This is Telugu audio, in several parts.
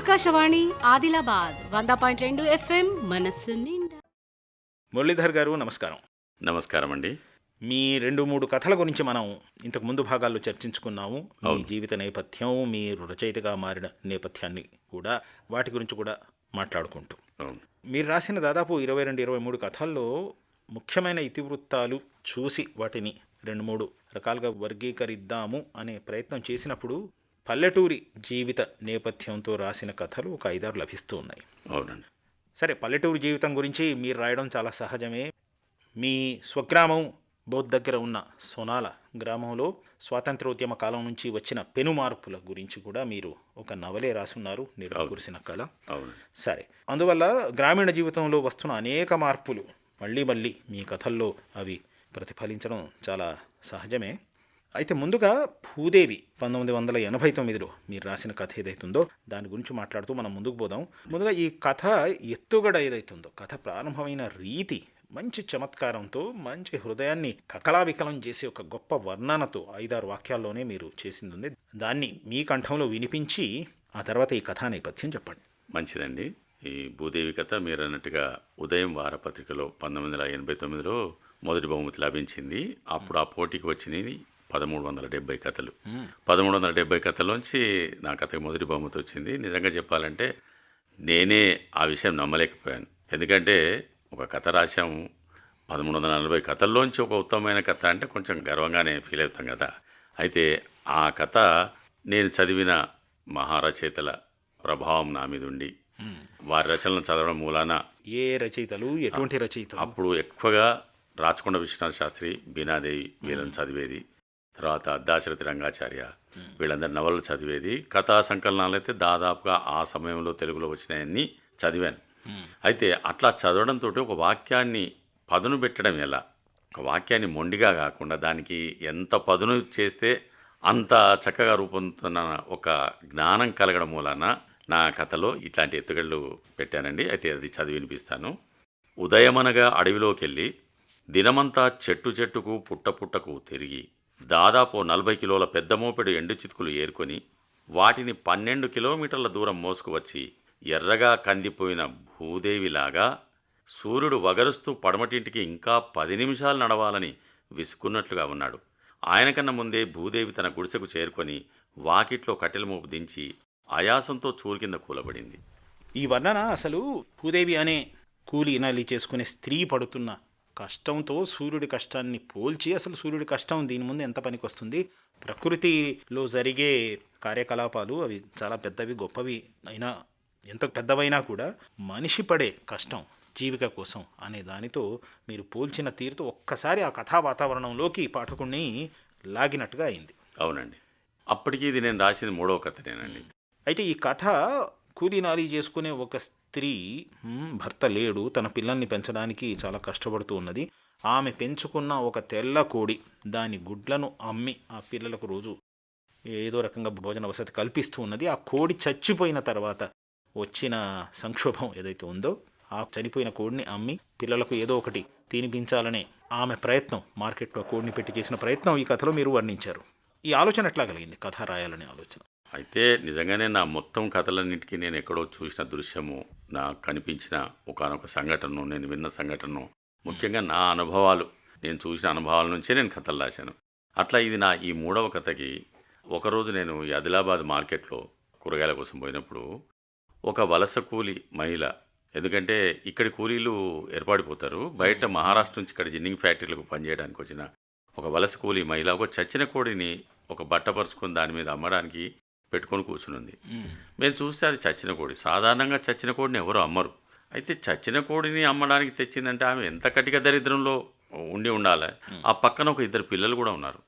ఆకాశవాణి ఆదిలాబాద్ వంద పాయింట్ రెండు ఎఫ్ఎం మనస్సు నిండా. మురళీధర్ గారు నమస్కారం. నమస్కారం అండి మీ రెండు మూడు కథల గురించి మనం ఇంతకు ముందు భాగాల్లో చర్చించుకున్నాము. మీ. జీవిత నేపథ్యం మీరు రచయితగా మారిన నేపథ్యాన్ని కూడా వాటి గురించి కూడా మాట్లాడుకుంటూ. అవును. మీరు రాసిన దాదాపు ఇరవై రెండు ఇరవై మూడు కథల్లో ముఖ్యమైన ఇతివృత్తాలు చూసి వాటిని రెండు మూడు రకాలుగా వర్గీకరిద్దాము అనే ప్రయత్నం చేసినప్పుడు పల్లెటూరి జీవిత నేపథ్యంతో రాసిన కథలు ఒక ఐదారు లభిస్తూ ఉన్నాయి. అవునండి. సరే పల్లెటూరు జీవితం గురించి మీరు రాయడం చాలా సహజమే. మీ స్వగ్రామం బౌద్ధ్ దగ్గర ఉన్న సోనాల గ్రామంలో స్వాతంత్రోద్యమ కాలం నుంచి వచ్చిన పెను మార్పుల గురించి కూడా మీరు ఒక నవలే రాసున్నారు మీరు కురిసిన కళ. సరే అందువల్ల గ్రామీణ జీవితంలో వస్తున్న అనేక మార్పులు మళ్ళీ మళ్ళీ మీ కథల్లో అవి ప్రతిఫలించడం చాలా సహజమే. అయితే ముందుగా భూదేవి పంతొమ్మిది వందల ఎనభై తొమ్మిదిలో మీరు రాసిన కథ ఏదైతుందో దాని గురించి మాట్లాడుతూ మనం ముందుకు పోదాం. ముందుగా ఈ కథ ఎత్తుగడ ఏదైతుందో కథ ప్రారంభమైన రీతి మంచి చమత్కారంతో మంచి హృదయాన్ని కకలావికలం చేసే ఒక గొప్ప వర్ణనతో ఐదారు వాక్యాల్లోనే మీరు చేసింది ఉంది దాన్ని మీ కంఠంలో వినిపించి ఆ తర్వాత ఈ కథా నేపథ్యం చెప్పండి. మంచిదండి. ఈ భూదేవి కథ మీరు అన్నట్టుగా ఉదయం వారపత్రికలో పంతొమ్మిది వందల ఎనభై తొమ్మిదిలో మొదటి బహుమతి లభించింది. అప్పుడు ఆ పోటీకి వచ్చినవి పదమూడు వందల డెబ్బై కథలు. పదమూడు వందల డెబ్బై కథల్లోంచి నా కథకి మొదటి బహుమతి వచ్చింది. నిజంగా చెప్పాలంటే నేనే ఆ విషయం నమ్మలేకపోయాను. ఎందుకంటే ఒక కథ రాశాము. పదమూడు వందల నలభై కథల్లోంచి ఒక ఉత్తమమైన కథ అంటే కొంచెం గర్వంగానే ఫీల్ అవుతాం కదా. అయితే ఆ కథ నేను చదివిన మహారచయితల ప్రభావం నా మీద ఉండి వారి రచనలను చదవడం మూలాన ఏ రచయితలు? ఎటువంటి రచయితలు? అప్పుడు ఎక్కువగా రాచకొండ విశ్వనాథ శాస్త్రి బీనాదేవి వీళ్ళని చదివేది. తర్వాత దాశరథి రంగాచార్య. వీళ్ళందరి నవలలు చదివేది. కథా సంకలనాలు అయితే దాదాపుగా ఆ సమయంలో తెలుగులో వచ్చినాయన్నీ చదివాను. అయితే అట్లా చదవడంతో ఒక వాక్యాన్ని పదును పెట్టడం ఎలా? ఒక వాక్యాన్ని మొండిగా కాకుండా దానికి ఎంత పదును చేస్తే అంత చక్కగా రూపొందుతున్న ఒక జ్ఞానం కలగడం మూలాన నా కథలో ఇట్లాంటి ఎత్తుగళ్ళు పెట్టానండి. అయితే అది చదివి వినిపిస్తాను. ఉదయమనగా అడవిలోకి వెళ్ళి దినమంతా చెట్టు చెట్టుకు పుట్ట పుట్టకు తిరిగి దాదాపు నలభై కిలోల పెద్ద మోపెడు ఎండు చితుకులు ఏరుకొని వాటిని పన్నెండు కిలోమీటర్ల దూరం మోసుకువచ్చి ఎర్రగా కందిపోయిన భూదేవిలాగా సూర్యుడు వగరుస్తూ పడమటింటికి ఇంకా పది నిమిషాలు నడవాలని విసుకున్నట్లుగా ఉన్నాడు. ఆయనకన్నా ముందే భూదేవి తన గుడిసెకు చేరుకొని వాకిట్లో కట్టెల మోపు దించి ఆయాసంతో చూరు కింద కూలబడింది. ఈ వర్ణన అసలు భూదేవి అనే కూలి ఇనాలి చేసుకునే స్త్రీ పడుతున్న కష్టంతో సూర్యుడి కష్టాన్ని పోల్చి అసలు సూర్యుడి కష్టం దీని ముందు ఎంత పనికి వస్తుంది ప్రకృతిలో జరిగే కార్యకలాపాలు అవి చాలా పెద్దవి గొప్పవి అయినా ఎంత పెద్దవైనా కూడా మనిషి పడే కష్టం జీవిక కోసం అనే దానితో మీరు పోల్చిన తీరుతో ఒక్కసారి ఆ కథా వాతావరణంలోకి పాఠకుణ్ణి లాగినట్టుగా అయింది. అవునండి. అప్పటికి ఇది నేను రాసింది మూడవ కథనేనండి. అయితే ఈ కథ కూలీనాలి చేసుకునే ఒక స్త్రీ భర్త లేడు. తన పిల్లల్ని పెంచడానికి చాలా కష్టపడుతూ ఉన్నది. ఆమె పెంచుకున్న ఒక తెల్ల కోడి దాని గుడ్లను అమ్మి ఆ పిల్లలకు రోజు ఏదో రకంగా భోజన వసతి కల్పిస్తూ ఉన్నది. ఆ కోడి చచ్చిపోయిన తర్వాత వచ్చిన సంక్షోభం ఏదైతే ఉందో ఆ చనిపోయిన కోడిని అమ్మి పిల్లలకు ఏదో ఒకటి తినిపించాలనే ఆమె ప్రయత్నం మార్కెట్లో కోడిని పెట్టి చేసిన ప్రయత్నం ఈ కథలో మీరు వర్ణించారు. ఈ ఆలోచన ఎట్లా కలిగింది? కథ రాయాలనే ఆలోచన. అయితే నిజంగానే నా మొత్తం కథలన్నిటికీ నేను ఎక్కడో చూసిన దృశ్యము నాకు కనిపించిన ఒకనొక సంఘటనను నేను విన్న సంఘటనను ముఖ్యంగా నా అనుభవాలు నేను చూసిన అనుభవాల నుంచే నేను కథలు రాశాను. అట్లా ఇది నా ఈ మూడవ కథకి ఒకరోజు నేను ఈ ఆదిలాబాద్ మార్కెట్లో కూరగాయల కోసం పోయినప్పుడు ఒక వలస కూలి మహిళ ఎందుకంటే ఇక్కడి కూలీలు ఏర్పడిపోతారు. బయట మహారాష్ట్ర నుంచి ఇక్కడ జిన్నింగ్ ఫ్యాక్టరీలకు పనిచేయడానికి వచ్చిన ఒక వలస కూలి మహిళ ఒక చచ్చిన కోడిని ఒక బట్ట పరుచుకొని దాని మీద అమ్మడానికి పెట్టుకొని కూర్చునుంది. మేము. చూస్తే అది చచ్చిన కోడి. సాధారణంగా చచ్చిన కోడిని ఎవరు అమ్మరు. అయితే చచ్చిన కోడిని అమ్మడానికి తెచ్చిందంటే ఆమె ఎంత కటిక దరిద్రంలో ఉండి ఉండాలి? ఆ పక్కన ఒక ఇద్దరు పిల్లలు కూడా ఉన్నారు.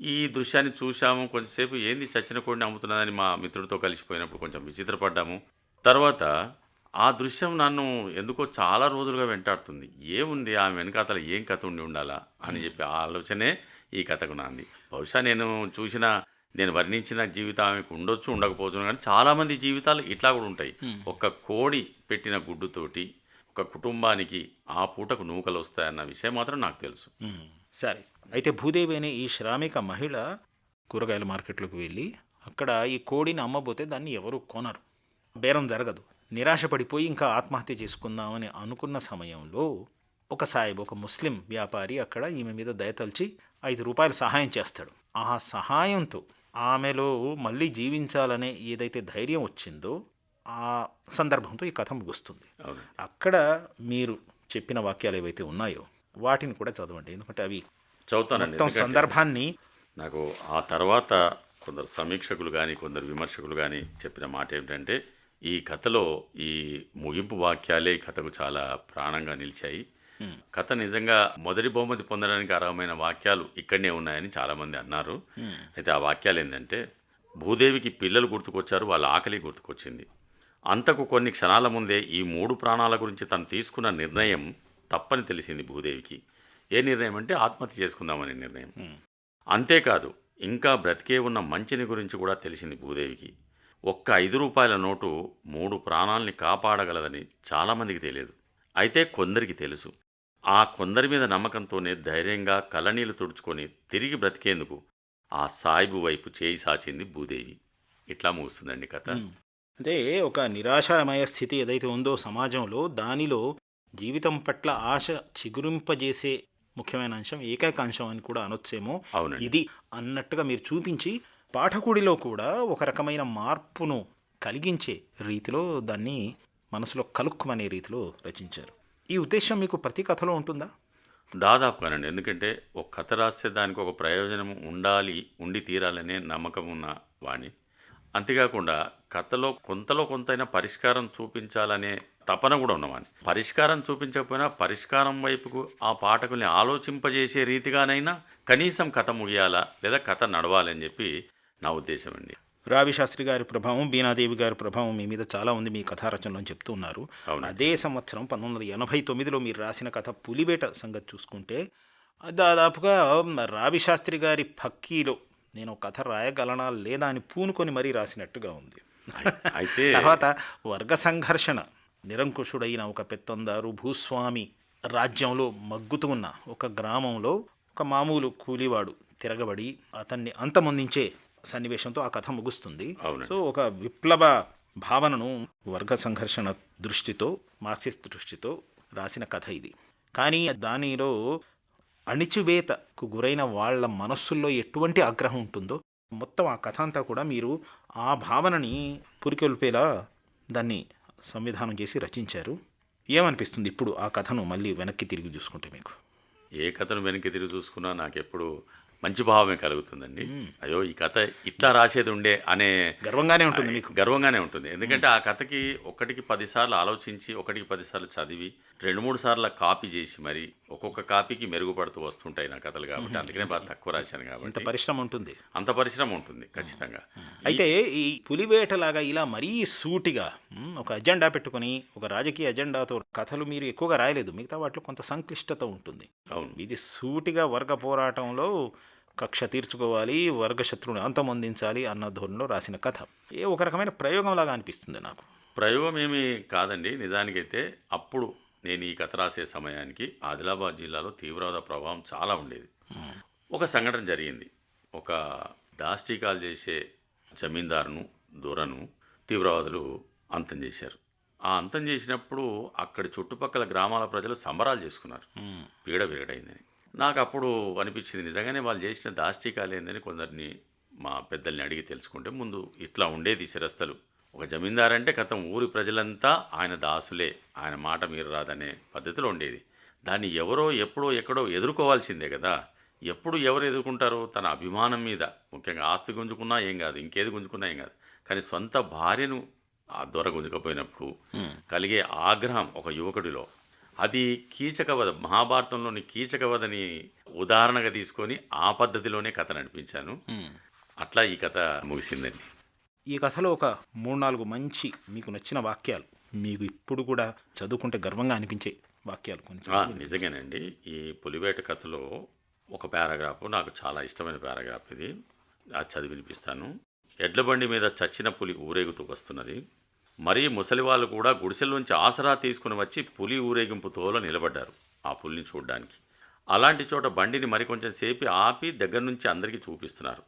ఈ దృశ్యాన్ని చూశాము. కొంచెంసేపు ఏంది చచ్చిన కోడిని అమ్ముతున్నదని మా మిత్రుడితో కలిసిపోయినప్పుడు కొంచెం విచిత్రపడ్డాము. తర్వాత ఆ దృశ్యం నన్ను ఎందుకో చాలా రోజులుగా వెంటాడుతుంది. ఏముంది? ఆమె వెనకాతల ఏం కథ ఉండి ఉండాలా? అని చెప్పి ఆ ఆలోచనే ఈ కథకు నాంది. బహుశా నేను చూసిన నేను వర్ణించిన జీవితం ఆమెకు ఉండొచ్చు ఉండకపోవచ్చు కానీ చాలామంది జీవితాలు ఇట్లా కూడా ఉంటాయి. ఒక కోడి పెట్టిన గుడ్డుతోటి ఒక కుటుంబానికి ఆ పూటకు నూకలు వస్తాయన్న విషయం మాత్రం నాకు తెలుసు. సరే. అయితే భూదేవి అనే ఈ శ్రామిక మహిళ కూరగాయల మార్కెట్లోకి వెళ్ళి అక్కడ ఈ కోడిని అమ్మబోతే దాన్ని ఎవరు కొనరు. బేరం జరగదు. నిరాశ పడిపోయి ఇంకా ఆత్మహత్య చేసుకుందామని అనుకున్న సమయంలో ఒక సాయిబ్ ఒక ముస్లిం వ్యాపారి అక్కడ ఈమె మీద దయతలిచి ఐదు రూపాయలు సహాయం చేస్తాడు. ఆ సహాయంతో ఆమెలో మళ్ళీ జీవించాలనే ఏదైతే ధైర్యం వచ్చిందో ఆ సందర్భంతో ఈ కథ ముగుస్తుంది. అక్కడ మీరు చెప్పిన వాక్యాలు ఏవైతే ఉన్నాయో వాటిని కూడా చదవండి. ఎందుకంటే అవి ఎందుకంటే సందర్భాన్ని నాకు ఆ తర్వాత కొందరు సమీక్షకులు కానీ కొందరు విమర్శకులు కానీ చెప్పిన మాట ఏమిటంటే ఈ కథలో ఈ ముగింపు వాక్యాలే ఈ కథకు చాలా ప్రాణంగా నిలిచాయి. కథ నిజంగా మొదటి బహుమతి పొందడానికి అర్హమైన వాక్యాలు ఇక్కడనే ఉన్నాయని చాలామంది అన్నారు. అయితే ఆ వాక్యాలు ఏంటంటే భూదేవికి పిల్లలు గుర్తుకొచ్చారు వాళ్ళ ఆకలి గుర్తుకొచ్చింది. అంతకు కొన్ని క్షణాల ముందే ఈ మూడు ప్రాణాల గురించి తను తీసుకున్న నిర్ణయం తప్పని తెలిసింది భూదేవికి. ఏ నిర్ణయం అంటే ఆత్మహత్య చేసుకుందామనే నిర్ణయం. అంతేకాదు ఇంకా బ్రతికే ఉన్న మంచిని గురించి కూడా తెలిసింది భూదేవికి. ఒక్క ఐదు రూపాయల నోటు మూడు ప్రాణాల్ని కాపాడగలదని చాలామందికి తెలియదు. అయితే కొందరికి తెలుసు. ఆ కొందరి మీద నమ్మకంతోనే ధైర్యంగా కళ్ళనీళ్ళు తుడుచుకొని తిరిగి బ్రతికేందుకు ఆ సాయిబు వైపు చేయి సాచింది భూదేవి. ఇట్లా ముగుస్తుందండి కథ. అంటే ఒక నిరాశామయ స్థితి ఏదైతే ఉందో సమాజంలో దానిలో జీవితం పట్ల ఆశ చిగురింపజేసే ముఖ్యమైన అంశం ఏకైక అంశం అని కూడా అనొచ్చేమో. ఇది అన్నట్టుగా మీరు చూపించి పాఠకుడిలో కూడా ఒక రకమైన మార్పును కలిగించే రీతిలో దాన్ని మనసులో కలుక్కుమనే రీతిలో రచించారు. ఈ ఉద్దేశం మీకు ప్రతి కథలో ఉంటుందా దాదాపుగానండి ఎందుకంటే ఒక కథ రాస్తే దానికి ఒక ప్రయోజనం ఉండాలి ఉండి తీరాలనే నమ్మకం ఉన్న వాణి అంతేకాకుండా కథలో కొంతలో కొంతైనా పరిష్కారం చూపించాలనే తపన కూడా ఉన్నవాని పరిష్కారం చూపించకపోయినా పరిష్కారం వైపుకు ఆ పాఠకుల్ని ఆలోచింపజేసే రీతిగానైనా కనీసం కథ ముగియాలా లేదా కథ నడవాలని చెప్పి నా ఉద్దేశం అండి. రావి శాస్త్రి గారి ప్రభావం బీనాదేవి గారి ప్రభావం మీ మీద చాలా ఉంది మీ కథారచనలో అని చెప్తూ ఉన్నారు అవునండి. అదే సంవత్సరం పంతొమ్మిది వందల ఎనభై తొమ్మిదిలో మీరు రాసిన కథ పులివేట సంగతి చూసుకుంటే దాదాపుగా రావి శాస్త్రి గారి ఫక్కీలో నేను కథ రాయగలనా లేదా అని పూనుకొని మరీ రాసినట్టుగా ఉంది అయితే తర్వాత వర్గ సంఘర్షణ నిరంకుశుడైన ఒక పెత్తందారు భూస్వామి రాజ్యంలో మగ్గుతూ ఉన్న ఒక గ్రామంలో ఒక మామూలు కూలివాడు తిరగబడి అతన్ని అంతమొందించే సన్నివేశంతో ఆ కథ ముగుస్తుంది. సో ఒక విప్లవ భావనను వర్గ సంఘర్షణ దృష్టితో మార్క్సిస్ట్ దృష్టితో రాసిన కథ ఇది. కానీ దానిలో అణిచివేతకు గురైన వాళ్ళ మనస్సుల్లో ఎటువంటి ఆగ్రహం ఉంటుందో మొత్తం ఆ కథ అంతా కూడా మీరు ఆ భావనని పురికొల్పేలా దాన్ని సంవిధానం చేసి రచించారు. ఏమనిపిస్తుంది ఇప్పుడు ఆ కథను మళ్ళీ వెనక్కి తిరిగి చూసుకుంటే మీకు? ఏ కథను వెనక్కి తిరిగి చూసుకున్నా నాకు ఎప్పుడు మంచి భావమే కలుగుతుందండి. అయ్యో ఈ కథ ఇట్లా రాసేది ఉండే అనే గర్వంగానే ఉంటుంది మీకు. గర్వంగానే ఉంటుంది. ఎందుకంటే ఆ కథకి ఒకటికి పదిసార్లు ఆలోచించి ఒకటికి పదిసార్లు చదివి రెండు మూడు సార్లు కాపీ చేసి మరి ఒక్కొక్క కాపీకి మెరుగుపడుతూ వస్తుంటాయి నా కథలు కాబట్టి. అందుకనే బాగా తక్కువ రాశాను ఇంత కాబట్టి పరిశ్రమ ఉంటుంది. అంత పరిశ్రమ ఉంటుంది ఖచ్చితంగా. అయితే ఈ పులివేటలాగా ఇలా మరీ సూటిగా ఒక అజెండా పెట్టుకొని ఒక రాజకీయ అజెండాతో కథలు మీరు ఎక్కువగా రాయలేదు. మిగతా వాటిలో కొంత సంక్లిష్టత ఉంటుంది. అవును. ఇది సూటిగా వర్గ పోరాటంలో కక్ష తీర్చుకోవాలి వర్గ శత్రువుని అంతమొందించాలి అన్న ధోరణిలో రాసిన కథ. ఏ ఒక రకమైన ప్రయోగంలాగా అనిపిస్తుంది నాకు. ప్రయోగం ఏమీ కాదండి. నిజానికైతే అప్పుడు నేను ఈ కథ రాసే సమయానికి ఆదిలాబాద్ జిల్లాలో తీవ్రవాద ప్రభావం చాలా ఉండేది. ఒక సంఘటన జరిగింది. ఒక దాష్టీకాలు చేసే జమీందారును దొరను తీవ్రవాదులు అంతం చేశారు. ఆ అంతం చేసినప్పుడు అక్కడి చుట్టుపక్కల గ్రామాల ప్రజలు సంబరాలు చేసుకున్నారు. పీడ విరగడైందని. నాకు అప్పుడు అనిపించింది నిజంగానే వాళ్ళు చేసిన దాష్టీకాలు ఏందని కొందరిని మా పెద్దల్ని అడిగి తెలుసుకుంటే ముందు ఇట్లా ఉండేది శిరస్తలు ఒక జమీందారు అంటే గతం ఊరి ప్రజలంతా ఆయన దాసులే ఆయన మాట మీరు రాదనే పద్ధతిలో ఉండేది. దాన్ని ఎవరో ఎప్పుడో ఎక్కడో ఎదుర్కోవాల్సిందే కదా. ఎప్పుడు ఎవరు ఎదుర్కొంటారు? తన అభిమానం మీద. ముఖ్యంగా ఆస్తి గుంజుకున్నా ఏం కాదు ఇంకేది గుంజుకున్నా ఏం కాదు. కానీ సొంత భార్యను ఆ దొర గుంజుకపోయినప్పుడు కలిగే ఆగ్రహం ఒక యువకుడిలో. అది కీచకవధ మహాభారతంలోని కీచకవధని ఉదాహరణగా తీసుకొని ఆ పద్ధతిలోనే కథ నడిపించాను. అట్లా ఈ కథ ముగిసిందండి. ఈ కథలో ఒక మూడు నాలుగు మంచి మీకు నచ్చిన వాక్యాలు మీకు ఇప్పుడు కూడా చదువుకుంటే గర్వంగా అనిపించే వాక్యాలు కొన్ని ఆ, నిజంగానండి. ఈ పులివేట కథలో ఒక పారాగ్రాఫ్ నాకు చాలా ఇష్టమైన పారాగ్రాఫ్ ఇది. అది చదివి వినిపిస్తాను. ఎడ్లబండి మీద చచ్చిన పులి ఊరేగుతూ వస్తున్నది. మరీ ముసలి వాళ్ళు కూడా గుడిసెల్లోంచి ఆసరా తీసుకుని వచ్చి పులి ఊరేగింపు తోలో నిలబడ్డారు ఆ పులిని చూడడానికి. అలాంటి చోట బండిని మరికొంచెం సేపు ఆపి దగ్గర నుంచి అందరికీ చూపిస్తున్నారు.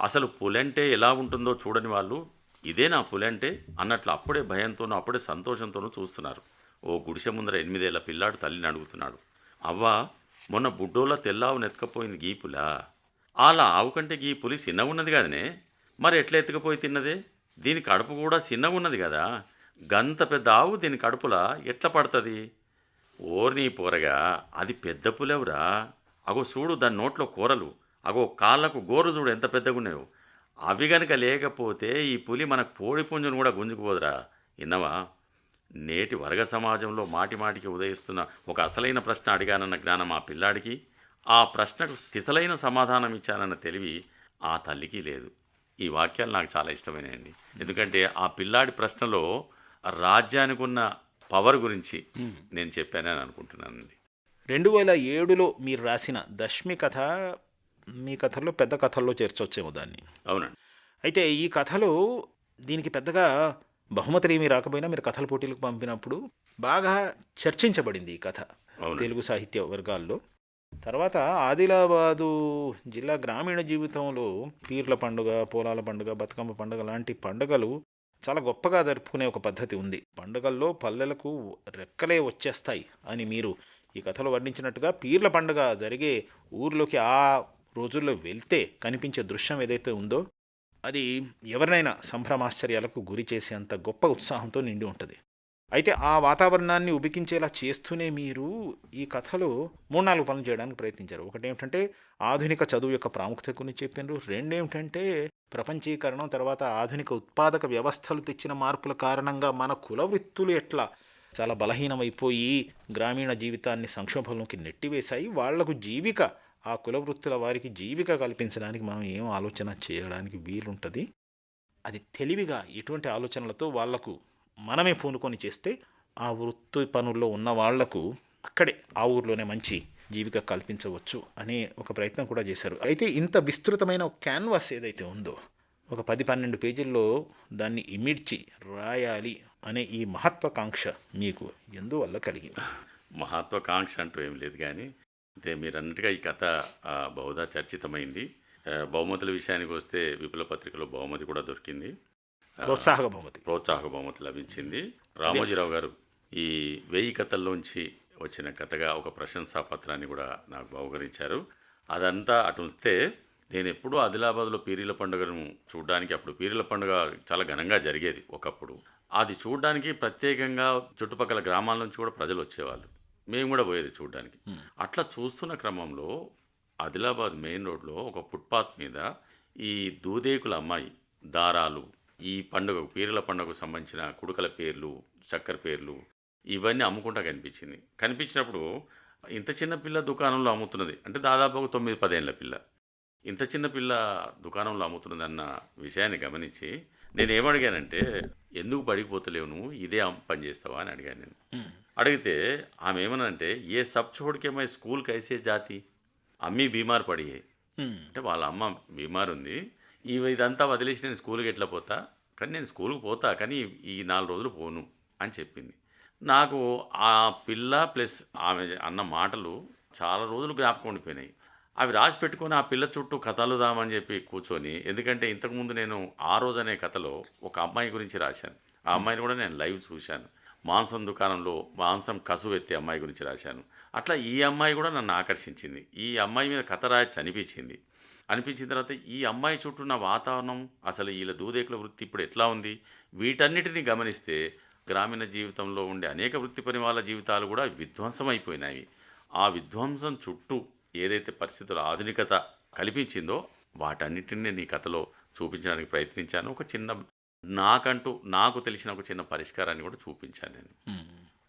అసలు పులంటే ఎలా ఉంటుందో చూడని వాళ్ళు ఇదే నా పులంటే అన్నట్లు అప్పుడే భయంతోనూ అప్పుడే సంతోషంతోనూ చూస్తున్నారు. ఓ గుడిసె ముందర ఎనిమిదేళ్ళ పిల్లాడు తల్లిని అడుగుతున్నాడు. అవ్వా మొన్న బుడ్డోలా తెల్లావు నెత్తుకపోయింది గీ పులా. అలా ఆవు కంటే గీ పులి చిన్నగా ఉన్నది కదనే. మరి ఎట్లా ఎత్తుకపోయి తిన్నదే? దీని కడుపు కూడా చిన్నగా ఉన్నది కదా. గంత పెద్ద ఆవు దీని కడుపులా ఎట్లా పడుతుంది? ఓర్ని పోరగా అది పెద్ద పులెవరా. అగో చూడు దాని నోట్లో కూరలు. అగో కాళ్ళకు గోరు చూడు ఎంత పెద్దగా ఉన్నాయో. అవి గనక లేకపోతే ఈ పులి మనకు పోడి పుంజును కూడా గుంజుకుపోదురా. విన్నవా? నేటి వర్గ సమాజంలో మాటి మాటికి ఉదయిస్తున్న ఒక అసలైన ప్రశ్న అడిగానన్న జ్ఞానం ఆ పిల్లాడికి. ఆ ప్రశ్నకు సిసలైన సమాధానం ఇచ్చానన్న తెలివి ఆ తల్లికి లేదు. ఈ వాక్యాలు నాకు చాలా ఇష్టమైనాయండి. ఎందుకంటే ఆ పిల్లాడి ప్రశ్నలో రాజ్యానికి ఉన్న పవర్ గురించి నేను చెప్పానని అనుకుంటున్నానండి. రెండు వేల ఏడులో మీరు రాసిన దశమి కథ మీ కథల్లో పెద్ద కథల్లో చేర్చొచ్చేమో దాన్ని. అవునండి. అయితే ఈ కథలో దీనికి పెద్దగా బహుమతులు ఏమీ రాకపోయినా మీరు కథల పోటీలకు పంపినప్పుడు బాగా చర్చించబడింది ఈ కథ. తెలుగు సాహిత్య వర్గాల్లో. తర్వాత ఆదిలాబాదు జిల్లా గ్రామీణ జీవితంలో పీర్ల పండుగ పోలాల పండుగ బతుకమ్మ పండుగ లాంటి పండుగలు చాలా గొప్పగా జరుపుకునే ఒక పద్ధతి ఉంది. పండుగల్లో పల్లెలకు రెక్కలే వచ్చేస్తాయి అని మీరు ఈ కథలో వర్ణించినట్టుగా పీర్ల పండుగ జరిగే ఊర్లోకి ఆ రోజుల్లో వెళ్తే కనిపించే దృశ్యం ఏదైతే ఉందో అది ఎవరినైనా సంభ్రమాశ్చర్యాలకు గురి చేసేంత గొప్ప ఉత్సాహంతో నిండి ఉంటుంది. అయితే ఆ వాతావరణాన్ని ఉబికించేలా చేస్తూనే మీరు ఈ కథలో మూడు నాలుగు పనులు చేయడానికి ప్రయత్నించారు. ఒకటి ఏమిటంటే ఆధునిక చదువు యొక్క ప్రాముఖ్యత గురించి చెప్పినారు. రెండేమిటంటే ప్రపంచీకరణం తర్వాత ఆధునిక ఉత్పాదక వ్యవస్థలు తెచ్చిన మార్పుల కారణంగా మన కుల వృత్తులు ఎట్లా చాలా బలహీనమైపోయి గ్రామీణ జీవితాన్ని సంక్షోభంలోకి నెట్టివేశాయి. వాళ్ళకు జీవిక ఆ కులవృత్తుల వారికి జీవిక కల్పించడానికి మనం ఏం ఆలోచన చేయడానికి వీలుంటుంది? అది తెలివిగా ఎటువంటి ఆలోచనలతో వాళ్ళకు మనమే పూనుకొని చేస్తే ఆ వృత్తి పనుల్లో ఉన్న వాళ్ళకు అక్కడే ఆ ఊర్లోనే మంచి జీవిక కల్పించవచ్చు అనే ఒక ప్రయత్నం కూడా చేశారు. అయితే ఇంత విస్తృతమైన ఒక క్యాన్వాస్ ఏదైతే ఉందో ఒక పది పన్నెండు పేజీల్లో దాన్ని ఇమిడ్చి రాయాలి అనే ఈ మహత్వాకాంక్ష మీకు ఎందువల్ల కలిగింది? మహత్వాకాంక్ష అంటూ ఏం లేదు కానీ అయితే మీరు అన్నట్టుగా ఈ కథ బహుదా చర్చితమైంది. బహుమతుల విషయానికి వస్తే విపుల పత్రికలో బహుమతి కూడా దొరికింది. ప్రోత్సాహక బహుమతి. ప్రోత్సాహక బహుమతి లభించింది. రామోజీరావు గారు ఈ వెయ్యి కథల్లోంచి వచ్చిన కథగా ఒక ప్రశంసా పత్రాన్ని కూడా నాకు బహుకరించారు. అదంతా అటు ఉంచితే నేను ఎప్పుడూ ఆదిలాబాద్లో పీరీల పండుగను చూడడానికి అప్పుడు పీరీల పండుగ చాలా ఘనంగా జరిగేది ఒకప్పుడు. అది చూడడానికి ప్రత్యేకంగా చుట్టుపక్కల గ్రామాల నుంచి కూడా ప్రజలు వచ్చేవాళ్ళు. మేము కూడా పోయేది చూడడానికి. అట్లా చూస్తున్న క్రమంలో ఆదిలాబాద్ మెయిన్ రోడ్లో ఒక ఫుట్పాత్ మీద ఈ దూదేకుల అమ్మాయి దారాలు ఈ పండుగ పీర్ల పండుగకు సంబంధించిన కుడుకల పేర్లు చక్కెర పేర్లు ఇవన్నీ అమ్ముకుంటా కనిపించింది. కనిపించినప్పుడు ఇంత చిన్న పిల్ల దుకాణంలో అమ్ముతున్నది. అంటే దాదాపు ఒక తొమ్మిది పదేళ్ళ పిల్ల. ఇంత చిన్న పిల్ల దుకాణంలో అమ్ముతున్నది అన్న విషయాన్ని గమనించి నేను ఏమడిగానంటే ఎందుకు పడిపోతలేవు నువ్వు? ఇదే పని చేస్తావా? అని అడిగాను నేను. అడిగితే ఆమె ఏమనంటే ఏ సబ్ छोड़ మై స్కూల్ కైసే జాతి? అమ్మీ బీమార్ పడి హై." అంటే వాళ్ళ అమ్మ బీమార్ ఉంది. ఇవి ఇదంతా వదిలేసి నేను స్కూల్కి ఎట్లా పోతా? కానీ నేను స్కూల్కి పోతా కానీ ఈ నాలుగు రోజులు పోను అని చెప్పింది. నాకు ఆ పిల్ల ప్లస్ ఆమె అన్న మాటలు చాలా రోజులు జ్ఞాపకం ఉండిపోయినాయి. అవి రాసి పెట్టుకొని ఆ పిల్ల చుట్టూ కథలు దామని చెప్పి కూర్చొని ఎందుకంటే ఇంతకుముందు నేను ఆ రోజు అనే కథలో ఒక అమ్మాయి గురించి రాశాను. ఆ అమ్మాయిని కూడా నేను లైవ్ చూశాను. మాంసం దుకాణంలో మాంసం కసు ఎత్తే అమ్మాయి గురించి రాశాను. అట్లా ఈ అమ్మాయి కూడా నన్ను ఆకర్షించింది. ఈ అమ్మాయి మీద కథ రాయచ్చు అనిపించింది. అనిపించిన తర్వాత ఈ అమ్మాయి చుట్టూ ఉన్న వాతావరణం అసలు వీళ్ళ దూదేకుల వృత్తి ఇప్పుడు ఎట్లా ఉంది? వీటన్నిటిని గమనిస్తే గ్రామీణ జీవితంలో ఉండే అనేక వృత్తిపరి వాళ్ళ జీవితాలు కూడా విధ్వంసం అయిపోయినాయి ఆ విధ్వంసం చుట్టూ ఏదైతే పరిస్థితులు ఆధునికత కల్పించిందో వాటన్నిటిని నేను ఈ కథలో చూపించడానికి ప్రయత్నించాను. ఒక చిన్న నాకంటూ నాకు తెలిసిన ఒక చిన్న పరిష్కారాన్ని కూడా చూపించాను నేను.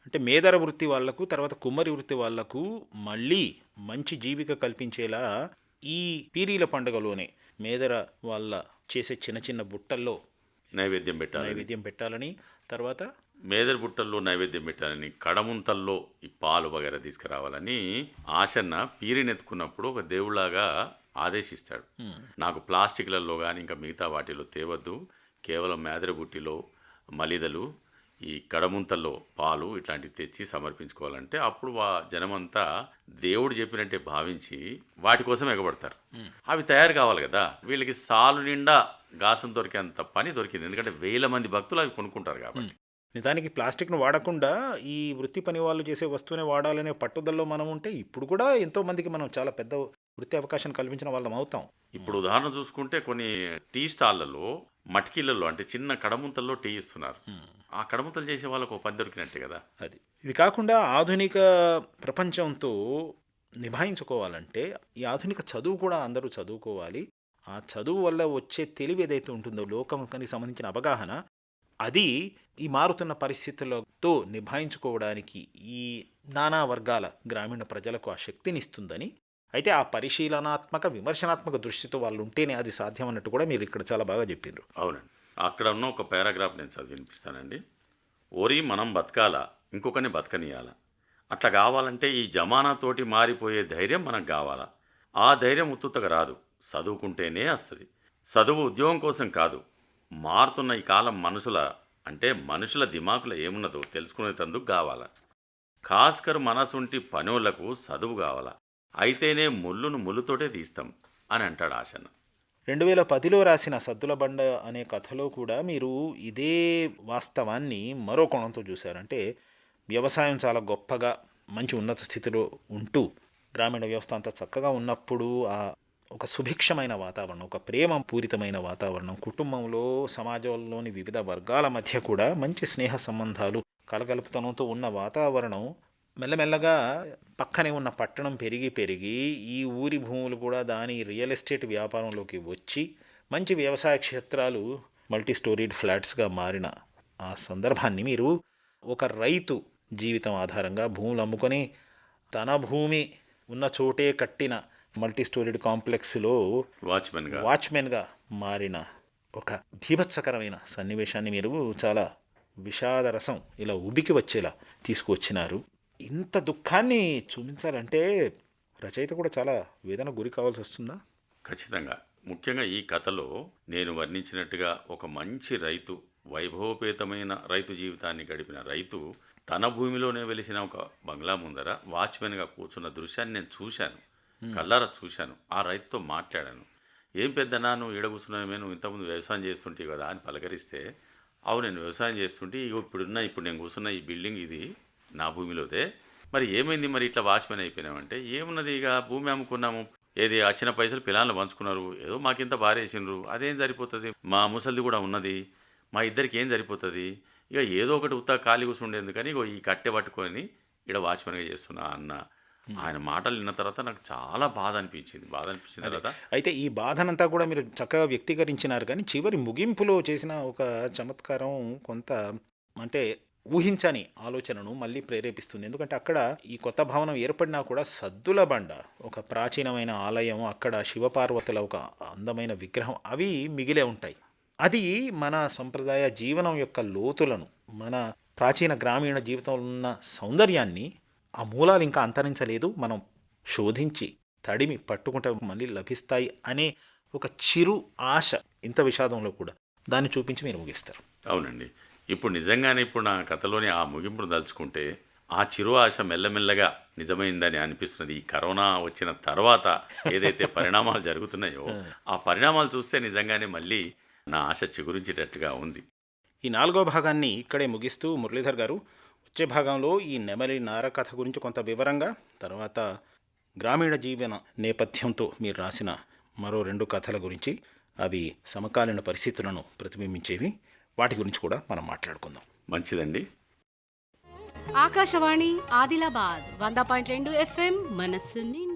అంటే మేదర వృత్తి వాళ్ళకు తర్వాత కుమ్మరి వృత్తి వాళ్ళకు మళ్ళీ మంచి జీవిక కల్పించేలా ఈ పీరీల పండుగలోనే మేదర వాళ్ళ చేసే చిన్న చిన్న బుట్టల్లో నైవేద్యం పెట్టాలి నైవేద్యం పెట్టాలని తర్వాత మేదర్ బుట్టల్లో నైవేద్యం పెట్టాలని కడముంతల్లో ఈ పాలు వగైరా తీసుకురావాలని ఆశన్న పీరినెత్తుకున్నప్పుడు ఒక దేవుళ్ళగా ఆదేశిస్తాడు. నాకు ప్లాస్టిక్లలో కానీ ఇంకా మిగతా వాటిలో తేవద్దు. కేవలం మేదర బుట్టిలో మలిదలు ఈ కడముంతల్లో పాలు ఇట్లాంటివి తెచ్చి సమర్పించుకోవాలంటే అప్పుడు వా జనమంతా దేవుడు చెప్పినట్టే భావించి వాటి కోసం ఎగబడతారు. అవి తయారు కావాలి కదా. వీళ్ళకి సాలు నిండా గాసం దొరికేంత పని దొరికింది. ఎందుకంటే వేల మంది భక్తులు అవి కొనుక్కుంటారు కాబట్టి. నిజానికి ప్లాస్టిక్ను వాడకుండా ఈ వృత్తి పని వాళ్ళు చేసే వస్తువునే వాడాలనే పట్టుదలలో మనం ఉంటే ఇప్పుడు కూడా ఎంతో మందికి మనం చాలా పెద్ద వృత్తి అవకాశం కల్పించిన వాళ్ళం అవుతాం. ఇప్పుడు ఉదాహరణ చూసుకుంటే కొన్ని టీ స్టాళ్ళలో మట్కీలలో అంటే చిన్న కడముంతల్లో టీ ఇస్తున్నారు. ఆ కడముంతలు చేసే వాళ్ళకు పని దొరికినట్టే కదా? అది. ఇది కాకుండా ఆధునిక ప్రపంచంతో నిభాయించుకోవాలంటే ఈ ఆధునిక చదువు కూడా అందరూ చదువుకోవాలి. ఆ చదువు వల్ల వచ్చే తెలివి ఏదైతే ఉంటుందో లోకంకి సంబంధించిన అవగాహన అది ఈ మారుతున్న పరిస్థితులతో నిభాయించుకోవడానికి ఈ నానా వర్గాల గ్రామీణ ప్రజలకు ఆ శక్తినిస్తుందని అయితే ఆ పరిశీలనాత్మక విమర్శనాత్మక దృష్టితో వాళ్ళు ఉంటేనే అది సాధ్యం అన్నట్టు కూడా మీరు ఇక్కడ చాలా బాగా చెప్పిండ్రు అవునండి. అక్కడ ఉన్న ఒక పారాగ్రాఫ్ నేను చదివి వినిపిస్తానండి. ఓరి మనం బతకాల ఇంకొకరిని బతకనియాల? అట్లా కావాలంటే ఈ జమానాతోటి మారిపోయే ధైర్యం మనకు కావాలా? ఆ ధైర్యం ఉత్తుతగా రాదు. చదువుకుంటేనే వస్తుంది చదువు ఉద్యోగం కోసం కాదు. మారుతున్న ఈ కాలం మనుషుల అంటే మనుషుల దిమాకులో ఏమున్నదో తెలుసుకునేటందుకు కావాల. కాస్కర్ మనసుంటి పనులకు చదువు కావాల. అయితేనే ముళ్ళును ముళ్ళుతోటే తీస్తాం అని అంటాడు ఆశన్న. రెండు వేల పదిలో రాసిన సద్దుల బండ అనే కథలో కూడా మీరు ఇదే వాస్తవాన్ని మరో కోణంతో చూశారంటే వ్యవసాయం చాలా గొప్పగా మంచి ఉన్నత స్థితిలో ఉంటూ గ్రామీణ వ్యవస్థ అంతా చక్కగా ఉన్నప్పుడు ఆ ఒక సుభిక్షమైన వాతావరణం ఒక ప్రేమ పూరితమైన వాతావరణం కుటుంబంలో సమాజంలోని వివిధ వర్గాల మధ్య కూడా మంచి స్నేహ సంబంధాలు కలగలుపుతనంతో ఉన్న వాతావరణం మెల్లమెల్లగా పక్కనే ఉన్న పట్టణం పెరిగి పెరిగి ఈ ఊరి భూములు కూడా దాని రియల్ ఎస్టేట్ వ్యాపారంలోకి వచ్చి మంచి వ్యవసాయ క్షేత్రాలు మల్టీ స్టోరీడ్ ఫ్లాట్స్గా మారిన ఆ సందర్భాన్ని మీరు ఒక రైతు జీవితం ఆధారంగా భూములు అమ్ముకొని తన భూమి ఉన్న చోటే కట్టిన మల్టీ స్టోరీడ్ కాంప్లెక్స్లో వాచ్మెన్గా. వాచ్మెన్గా మారిన ఒక భీభత్సకరమైన సన్నివేశాన్ని మీరు చాలా విషాదరసం ఇలా ఉబికి వచ్చేలా తీసుకువచ్చినారు. ఇంత దుఃఖాన్ని చూపించాలంటే రచయిత కూడా చాలా వేదన గురి కావాల్సి వస్తుందా? ఖచ్చితంగా. ముఖ్యంగా ఈ కథలో నేను వర్ణించినట్టుగా ఒక మంచి రైతు వైభవపేతమైన రైతు జీవితాన్ని గడిపిన రైతు తన భూమిలోనే వెలిసిన ఒక బంగ్లా ముందర వాచ్మెన్గా కూర్చున్న దృశ్యాన్ని నేను చూశాను. కళ్ళారా చూశాను. ఆ రైతుతో మాట్లాడాను. ఏం పెద్దనా నువ్వు ఈడ నువ్వు ఇంతకుముందు వ్యవసాయం చేస్తుంటే కదా అని పలకరిస్తే అవు నేను వ్యవసాయం చేస్తుంటే ఇగో ఇప్పుడున్న ఇప్పుడు నేను కూర్చున్న ఈ బిల్డింగ్ ఇది నా భూమిలోదే. మరి ఏమైంది మరి ఇట్లా వాచ్మెన్ అయిపోయినామంటే ఏమున్నది ఇక భూమి అమ్ముకున్నాము. ఏది వచ్చిన పైసలు పిల్లలు పంచుకున్నారు. ఏదో మాకింత బారేసిండ్రు. అదేం సరిపోతుంది? మా ముసలిది కూడా ఉన్నది. మా ఇద్దరికి ఏం సరిపోతుంది? ఇక ఏదో ఒకటి ఉత్తా ఖాళీ కూర్చుండేందుకని ఇగో ఈ కట్టె పట్టుకొని ఇక్కడ వాచ్మెన్గా చేస్తున్నా అన్న ఆయన మాటలు విన్న తర్వాత నాకు చాలా బాధ అనిపించింది. బాధ అనిపించిన తర్వాత అయితే ఈ బాధనంతా కూడా మీరు చక్కగా వ్యక్తీకరించినారు కానీ చివరి ముగింపులో చేసిన ఒక చమత్కారం కొంత అంటే ఊహించని ఆలోచనను మళ్ళీ ప్రేరేపిస్తుంది. ఎందుకంటే అక్కడ ఈ కొత్త భవనం ఏర్పడినా కూడా సద్దుల బండ ఒక ప్రాచీనమైన ఆలయం అక్కడ శివపార్వతుల ఒక అందమైన విగ్రహం అవి మిగిలే ఉంటాయి. అది మన సంప్రదాయ జీవనం యొక్క లోతులను మన ప్రాచీన గ్రామీణ జీవితంలో ఉన్న సౌందర్యాన్ని ఆ మూలాలు ఇంకా అంతరించలేదు. మనం శోధించి తడిమి పట్టుకుంటే మళ్ళీ లభిస్తాయి అనే ఒక చిరు ఆశ ఇంత విషాదంలో కూడా దాన్ని చూపించి మీరు ముగిస్తారు. అవునండి. ఇప్పుడు నిజంగానే ఇప్పుడు నా కథలోని ఆ ముగింపును దలుచుకుంటే ఆ చిరు ఆశ మెల్లమెల్లగా నిజమైందని అనిపిస్తున్నది. ఈ కరోనా వచ్చిన తర్వాత ఏదైతే పరిణామాలు జరుగుతున్నాయో ఆ పరిణామాలు చూస్తే నిజంగానే మళ్ళీ నా ఆశ చిగురించేటట్టుగా ఉంది. ఈ నాలుగో భాగాన్ని ఇక్కడే ముగిస్తూ మురళీధర్ గారు వచ్చే భాగంలో ఈ నెమలి నార కథ గురించి కొంత వివరంగా తర్వాత గ్రామీణ జీవన నేపథ్యంతో మీరు రాసిన మరో రెండు కథల గురించి అవి సమకాలీన పరిస్థితులను ప్రతిబింబించేవి. వాటి గురించి కూడా మనం మాట్లాడుకుందాం. మంచిదండి. ఆకాశవాణి ఆదిలాబాద్ వంద పాయింట్ రెండు ఎఫ్ఎం మనస్సు నిండా.